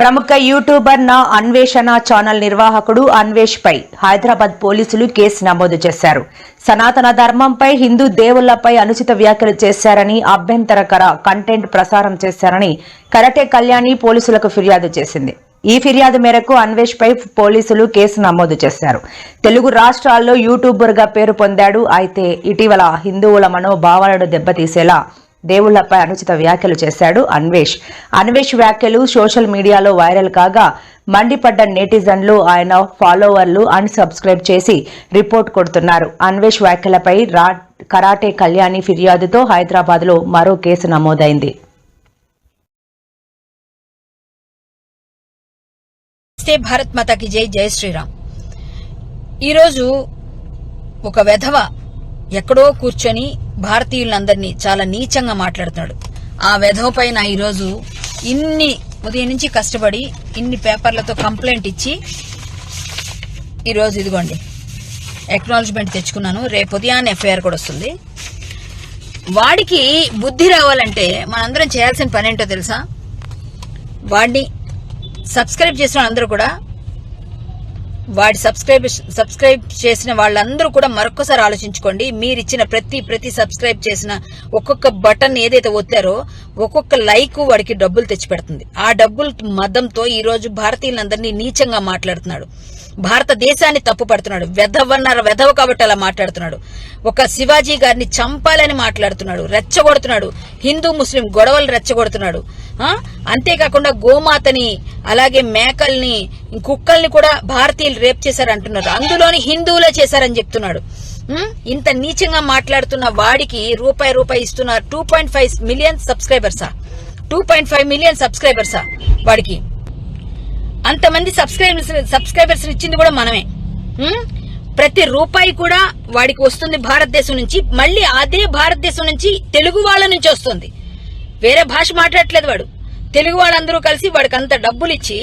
ప్రముఖ యూట్యూబర్ నా అన్వేషణ ఛానల్ నిర్వాహకుడు అన్వేష్ పై హైదరాబాద్ పోలీసులు కేసు నమోదు చేశారు. సనాతన ధర్మంపై హిందూ దేవుళ్ళపై అనుచిత వ్యాఖ్యలు చేశారని అభ్యంతరకర కంటెంట్ ప్రసారం చేశారని కరటే కళ్యాణి పోలీసులకు ఫిర్యాదు చేసింది. ఈ ఫిర్యాదు మేరకు అన్వేష్ పై పోలీసులు కేసు నమోదు చేశారు. తెలుగు రాష్ట్రాల్లో యూట్యూబర్గా పేరు పొందాడు. అయితే ఇటీవల హిందువుల మనోభావాలను దెబ్బతీసేలా దేవుళ్ళపై అనుచిత వ్యాఖ్యలు చేశాడు అన్వేష్. అన్వేష్ వ్యాఖ్యలు సోషల్ మీడియాలో వైరల్ కాగా మండిపడ్డ నెటిజన్లు ఆయన ఫాలోవర్లు అన్సబ్స్క్రైబ్ చేసి రిపోర్ట్ కొడుతున్నారు. అన్వేష్ వ్యాఖ్యలపై రా కరాటే కళ్యాణి ఫిర్యాదుతో హైదరాబాద్లో మరో కేసు నమోదైంది. భారత్ మాతాకి జై జై శ్రీరామ్. ఈరోజు ఒక వెధవ ఎక్కడో కూర్చొని భారతీయులందరినీ చాలా నీచంగా మాట్లాడుతున్నాడు. ఆ వెధవ పైన ఈరోజు ఇన్ని ఉదయం నుంచి కష్టపడి ఇన్ని పేపర్లతో కంప్లైంట్ ఇచ్చి ఈరోజు ఇదిగోండి ఎక్నాలజ్మెంట్ తెచ్చుకున్నాను. రేపు ఉదయాన్నే ఎఫ్ఐఆర్ కూడా వస్తుంది. వాడికి బుద్ధి రావాలంటే మనందరం చేయాల్సిన పని ఏంటో తెలుసా? వాడిని సబ్స్క్రైబ్ చేసిన అందరూ కూడా వాడి సబ్స్క్రైబ్ సబ్స్క్రైబ్ చేసిన వాళ్ళందరూ కూడా మరొకసారి ఆలోచించుకోండి. మీరు ఇచ్చిన ప్రతి ప్రతి సబ్స్క్రైబ్ చేసిన ఒక్కొక్క బటన్ ఏదైతే ఒత్తారో ఒక్కొక్క లైక్ వాడికి డబ్బులు తెచ్చి పెడుతుంది ఆ డబ్బులు మదంతో ఈ రోజు భారతీయులందరినీ నీచంగా మాట్లాడుతున్నాడు. భారతదేశాన్ని తప్పు పడుతున్నాడు. వెధవన్నర వెధవ కాబట్టి అలా మాట్లాడుతున్నాడు. ఒక శివాజీ గారిని చంపాలని మాట్లాడుతున్నాడు. రెచ్చగొడుతున్నాడు. హిందూ ముస్లిం గొడవలు రెచ్చగొడుతున్నాడు. అంతేకాకుండా గోమాతని అలాగే మేకల్ని కుక్కల్ని కూడా భారతీయులు రేప్ చేశారంటున్నారు. అందులోని హిందువులే చేశారని చెప్తున్నాడు. ఇంత నీచంగా మాట్లాడుతున్న వాడికి రూపాయి రూపాయి ఇస్తున్న టూ పాయింట్ ఫైవ్ మిలియన్ సబ్స్క్రైబర్సా? టూ పాయింట్ ఫైవ్ మిలియన్ సబ్స్క్రైబర్సా వాడికి? అంతమంది సబ్స్క్రైబర్స్ సబ్స్క్రైబర్స్ ఇచ్చింది కూడా మనమే. ప్రతి రూపాయి కూడా వాడికి వస్తుంది భారతదేశం నుంచి మళ్ళీ అదే భారతదేశం నుంచి తెలుగు వాళ్ళ నుంచి వస్తుంది. వేరే భాష మాట్లాడట్లేదు వాడు. తెలుగు వాళ్ళందరూ కలిసి వాడికి అంత డబ్బులు ఇచ్చి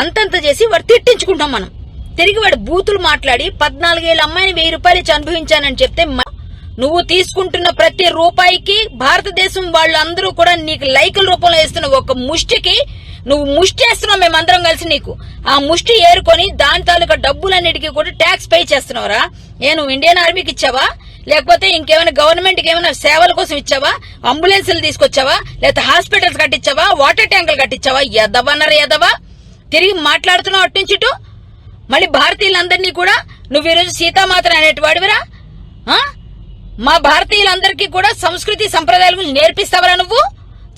అంతంత చేసి వాడు తిట్టించుకుంటాం మనం. తిరిగి వాడు బూతులు మాట్లాడి పద్నాలుగేళ్ళ అమ్మాయిని వెయ్యి రూపాయలు ఇచ్చి అనుభవించానని చెప్తే నువ్వు తీసుకుంటున్న ప్రతి రూపాయికి భారతదేశం వాళ్ళందరూ కూడా నీకు లైకుల రూపంలో వేస్తున్న ఒక ముష్టికి నువ్వు ముష్టి వేస్తున్నావు మేమందరం కలిసి నీకు. ఆ ముష్టి ఏరుకొని దాని తాలూకా డబ్బులన్నిటికీ కూడా ట్యాక్స్ పే చేస్తున్నావురా. ఏ నువ్వు ఇండియన్ ఆర్మీకి ఇచ్చావా? లేకపోతే ఇంకేమైనా గవర్నమెంట్కి ఏమైనా సేవల కోసం ఇచ్చావా? అంబులెన్సులు తీసుకొచ్చావా? లేకపోతే హాస్పిటల్స్ కట్టించావా? వాటర్ ట్యాంకులు కట్టించావా? ఎదవన్నారు ఎదవా? తిరిగి మాట్లాడుతున్నావు అట్నుంచిటు మళ్ళీ భారతీయులందరినీ కూడా నువ్వు ఈరోజు సీతామాతను అనేటి వాడివిరా మా భారతీయులందరికీ కూడా సంస్కృతి సంప్రదాయాల గురించి నేర్పిస్తావరా నువ్వు?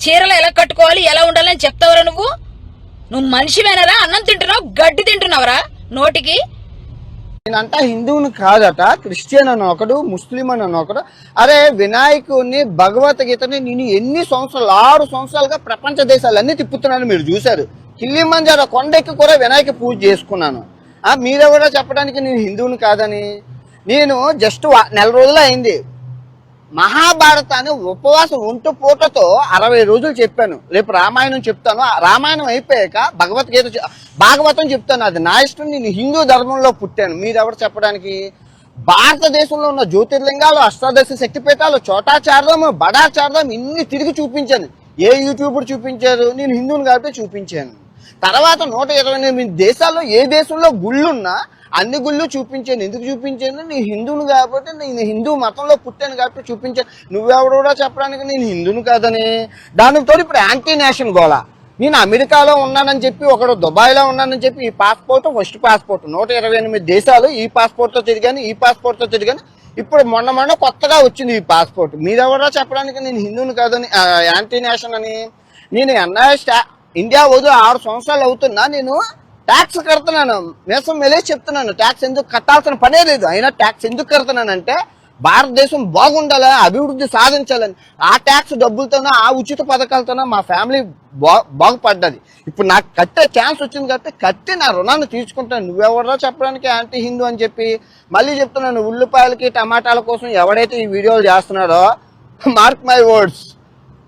చీరలు ఎలా కట్టుకోవాలి ఎలా ఉండాలని చెప్తావరా నువ్వు? నువ్వు మనిషివేనరా? అన్నం తింటున్నావు గడ్డి తింటున్నావరా నోటికి? నేనంట హిందువుని కాదట క్రిస్టియన్ అని ఒకడు ముస్లిం అని ఒకడు. అరే వినాయకుడిని భగవద్గీతని నేను ఎన్ని సంవత్సరాలు ఆరు సంవత్సరాలుగా ప్రపంచ దేశాలన్నీ తిప్పుతున్నాను మీరు చూశారు. కిల్లిమంజార కొండెక్కి కూడా వినాయక పూజ చేసుకున్నాను. మీరెవరో చెప్పడానికి నేను హిందువుని కాదని. నేను జస్ట్ నెల రోజులు అయింది. మహాభారతాన్ని ఉపవాసం ఒంటు పూటతో అరవై రోజులు చెప్పాను. రేపు రామాయణం చెప్తాను. ఆ రామాయణం అయిపోయాక భగవద్గీత భాగవతం చెప్తాను. అది నా ఇష్టం. నేను హిందూ ధర్మంలో పుట్టాను. మీరెవరు చెప్పడానికి? భారతదేశంలో ఉన్న జ్యోతిర్లింగాలు అష్టాదశ శక్తిపీఠాలు చోటాచార్యం బడాచార్యం ఇన్ని తిరిగి చూపించాను. ఏ యూట్యూబర్ చూపించారు? నేను హిందువుని కాబట్టి చూపించాను. తర్వాత నూట ఇరవై ఎనిమిది దేశాల్లో ఏ దేశంలో గుళ్ళున్నా అన్ని గుళ్ళు చూపించాను ఎందుకు చూపించాను? నేను హిందువును కాబట్టి నేను హిందూ మతంలో పుట్టాను కాబట్టి చూపించాను. నువ్వెవడు కూడా చెప్పడానికి నేను హిందువుని కాదని. దానితో ఇప్పుడు యాంటీ నేషన్ గోళ నేను అమెరికాలో ఉన్నానని చెప్పి ఒకడు దుబాయ్లో ఉన్నానని చెప్పి ఈ పాస్పోర్ట్ ఫస్ట్ పాస్పోర్ట్ నూట ఇరవై ఎనిమిది దేశాలు ఈ పాస్పోర్ట్తో తిరిగాను ఈ పాస్పోర్ట్తో తిరిగాను. ఇప్పుడు మొన్న మొన్న కొత్తగా వచ్చింది ఈ పాస్పోర్ట్ మీరెవరో చెప్పడానికి నేను హిందువుని కాదని యాంటీ నేషన్ అని. నేను ఎన్ఐ స్టా ఇండియా వదిలి ఆరు సంవత్సరాలు అవుతున్నా నేను ట్యాక్స్ కడుతున్నాను. మేసం మెలే చెప్తున్నాను. ట్యాక్స్ ఎందుకు కట్టాల్సిన పనే లేదు. అయినా ట్యాక్స్ ఎందుకు కడుతున్నానంటే భారతదేశం బాగుండాలి అభివృద్ధి సాధించాలని. ఆ ట్యాక్స్ డబ్బులతోనో ఆ ఉచిత పథకాలతోనో మా ఫ్యామిలీ బా బాగుపడ్డది. ఇప్పుడు నాకు కట్టే ఛాన్స్ వచ్చింది కాబట్టి కట్టి నా రుణాన్ని తీసుకుంటాను నువ్వెవరో చెప్పడానికి యాంటీ హిందూ అని చెప్పి మళ్ళీ చెప్తున్నాను. ఉల్లిపాయలకి టమాటాల కోసం ఎవడైతే ఈ వీడియోలు చేస్తున్నాడో mark my words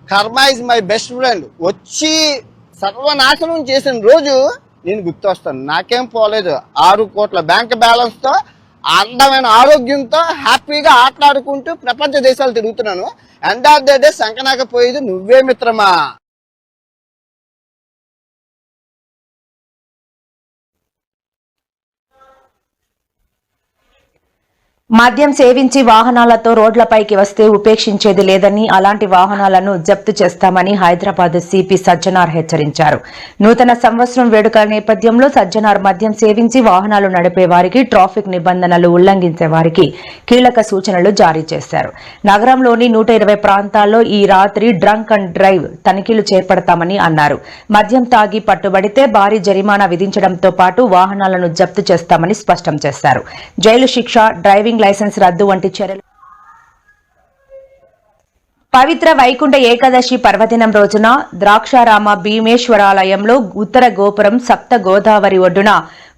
karma is my best friend వచ్చి సర్వనాశనం చేసిన రోజు నేను గుర్తొస్తాను. నాకేం పోలేదు. ఆరు కోట్ల బ్యాంక్ బ్యాలెన్స్తో అందమైన ఆరోగ్యంతో హ్యాపీగా ఆటలాడుకుంటూ ప్రపంచ దేశాలు తిరుగుతున్నాను. ఎండ్ ఆఫ్ ద డే సంకనాకపోయేది నువ్వే మిత్రమా? మద్యం సేవించి వాహనాలతో రోడ్లపైకి వస్తే ఉపేక్షించేది లేదని అలాంటి వాహనాలను జప్తు చేస్తామని హైదరాబాద్ సిపి సజ్జనార్ హెచ్చరించారు. నూతన సంవత్సరం వేడుకల నేపథ్యంలో సజ్జనార్ మద్యం సేవించి వాహనాలు నడిపే వారికి ట్రాఫిక్ నిబంధనలు ఉల్లంఘించే వారికి కీలక సూచనలు జారీ చేశారు. నగరంలోని నూట ఇరవై ప్రాంతాల్లో ఈ రాత్రి డ్రంక్ అండ్ డ్రైవ్ తనిఖీలు చేపడతామని అన్నారు. మద్యం తాగి పట్టుబడితే భారీ జరిమానా విధించడంతో పాటు వాహనాలను జప్తు చేస్తామని స్పష్టం చేశారు. జైలు శిక్ష డ్రైవింగ్ లైసెన్స్ రద్దు వంటి చర్యలు. పవిత్ర వైకుంఠ ఏకాదశి పర్వదినం రోజున ద్రాక్షారామ భీమేశ్వరాలయంలో ఉత్తర గోపురం సప్త గోదావరి ఒడ్డున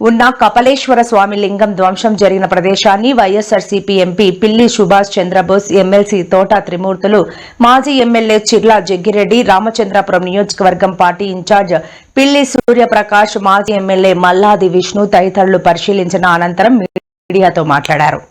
ఉన్న కపలేశ్వర స్వామి లింగం ధ్వంసం జరిగిన ప్రదేశాన్ని వైఎస్ఆర్సీపీ ఎంపీ పిల్లి సుభాష్ చంద్రబోస్ ఎమ్మెల్సీ తోట త్రిమూర్తులు మాజీ ఎమ్మెల్యే చిర్లా జగ్గిరెడ్డి రామచంద్రాపురం నియోజకవర్గం పార్టీ ఇన్ఛార్జ్ పిల్లి సూర్యప్రకాష్ మాజీ ఎమ్మెల్యే మల్లాది విష్ణు తదితరులు పరిశీలించిన అనంతరం మీడియాతో మాట్లాడారు.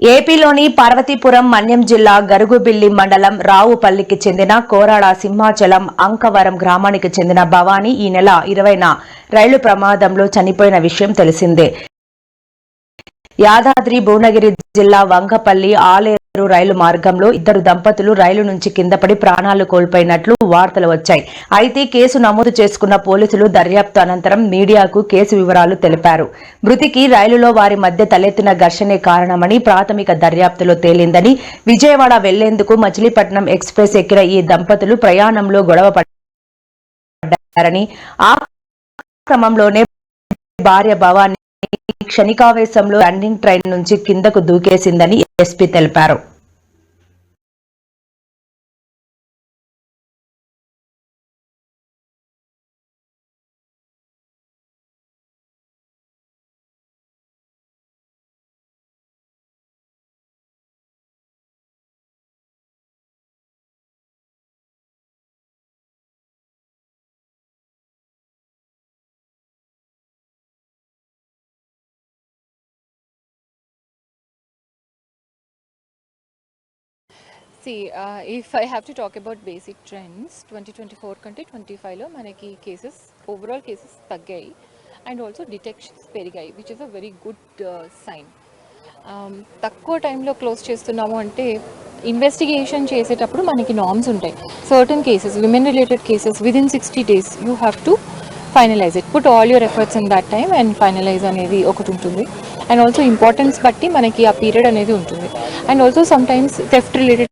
ఏపీలోని పార్వతీపురం మన్యం జిల్లా గరుగుబిల్లి మండలం రావుపల్లికి చెందిన కోరాడ సింహాచలం అంకవరం గ్రామానికి చెందిన భవానీ ఈ నెల ఇరవైన రైలు ప్రమాదంలో చనిపోయిన విషయం తెలిసిందే. యాదాద్రి భువనగిరి జిల్లా వంగపల్లి ఆలేరు రైలు మార్గంలో ఇద్దరు దంపతులు రైలు నుంచి కిందపడి ప్రాణాలు కోల్పోయినట్లు వార్తలు వచ్చాయి. అయితే కేసు నమోదు చేసుకున్న పోలీసులు దర్యాప్తు అనంతరం మీడియాకు కేసు వివరాలు తెలిపారు. మృతికి రైలులో వారి మధ్య తలెత్తిన ఘర్షణే కారణమని ప్రాథమిక దర్యాప్తులో తేలిందని విజయవాడ వెళ్ళేందుకు మచిలీపట్నం ఎక్స్ప్రెస్ ఎక్కిన ఈ దంపతులు ప్రయాణంలో గొడవ పడ్డారని ఆ క్రమంలోనే భార్య భవాని క్షణికావేశంలో రన్నింగ్ ట్రైన్ నుంచి కిందకు దూకేసిందని ఎస్పీ తెలిపారు. See, uh, if I have to talk about basic trends, 2024 కంటే 25లో మనకి కేసెస్ ఓవరాల్ కేసెస్ తగ్గాయి. అండ్ ఆల్సో డిటెక్షన్స్ పెరిగాయి which is a very good sign తక్కువ టైంలో క్లోజ్ చేస్తున్నాము అంటే ఇన్వెస్టిగేషన్ చేసేటప్పుడు మనకి నామ్స్ ఉంటాయి. Certain cases women related cases within sixty days you have to finalise it put all your efforts in that time and finalise అనేది ఒకటి ఉంటుంది. అండ్ ఆల్సో ఇంపార్టెన్స్ బట్టి మనకి ఆ పీరియడ్ అనేది ఉంటుంది. And also sometimes theft related